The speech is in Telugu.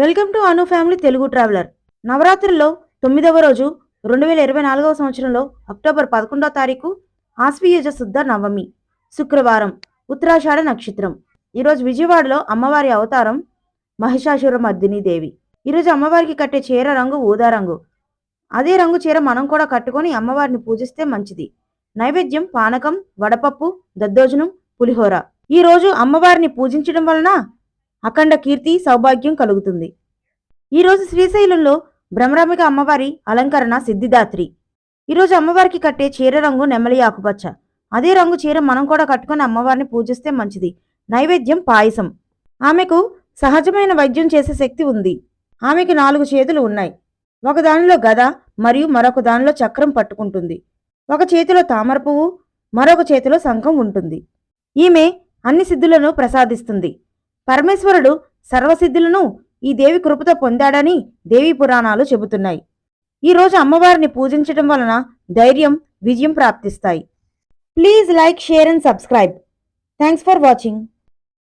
Welcome to Anu family Telugu traveller. నవరాత్రుల్లో తొమ్మిదవ రోజు రెండు వేల ఇరవై నాలుగవ సంవత్సరంలో అక్టోబర్ పదకొండవ తారీఖు ఆశ్వీయుజ శుద్ధ నవమి శుక్రవారం ఉత్తరాషాఢ నక్షత్రం. ఈరోజు విజయవాడలో అమ్మవారి అవతారం మహిషాసుర మర్దిని దేవి. ఈరోజు అమ్మవారికి కట్టే చీర రంగు ఊదా రంగు. అదే రంగు చీర మనం కూడా కట్టుకొని అమ్మవారిని పూజిస్తే మంచిది. నైవేద్యం పానకం వడపప్పు దద్దోజనం పులిహోర. ఈ రోజు అమ్మవారిని పూజించడం వలన అఖండ కీర్తి సౌభాగ్యం కలుగుతుంది. ఈరోజు శ్రీశైలంలో భ్రమరామిక అమ్మవారి అలంకరణ సిద్ధిదాత్రి. ఈరోజు అమ్మవారికి కట్టే చీర రంగు నెమలి ఆకుపచ్చ. అదే రంగు చీర మనం కూడా కట్టుకొని అమ్మవారిని పూజిస్తే మంచిది. నైవేద్యం పాయసం. ఆమెకు సహజమైన వైద్యం చేసే శక్తి ఉంది. ఆమెకు నాలుగు చేతులు ఉన్నాయి. ఒక దానిలో గద మరియు మరొక దానిలో చక్రం పట్టుకుంటుంది. ఒక చేతిలో తామర పువ్వు మరొక చేతిలో శంఖం ఉంటుంది. ఈమె అన్ని సిద్ధులను ప్రసాదిస్తుంది. పరమేశ్వరుడు సర్వసిద్ధులను ఈ దేవి కృపతో పొందాడని దేవి పురాణాలు చెబుతున్నాయి. ఈ రోజు అమ్మవారిని పూజించడం వలన ధైర్యం విజయం ప్రాప్తిస్తాయి. Please like share and subscribe. Thanks for watching.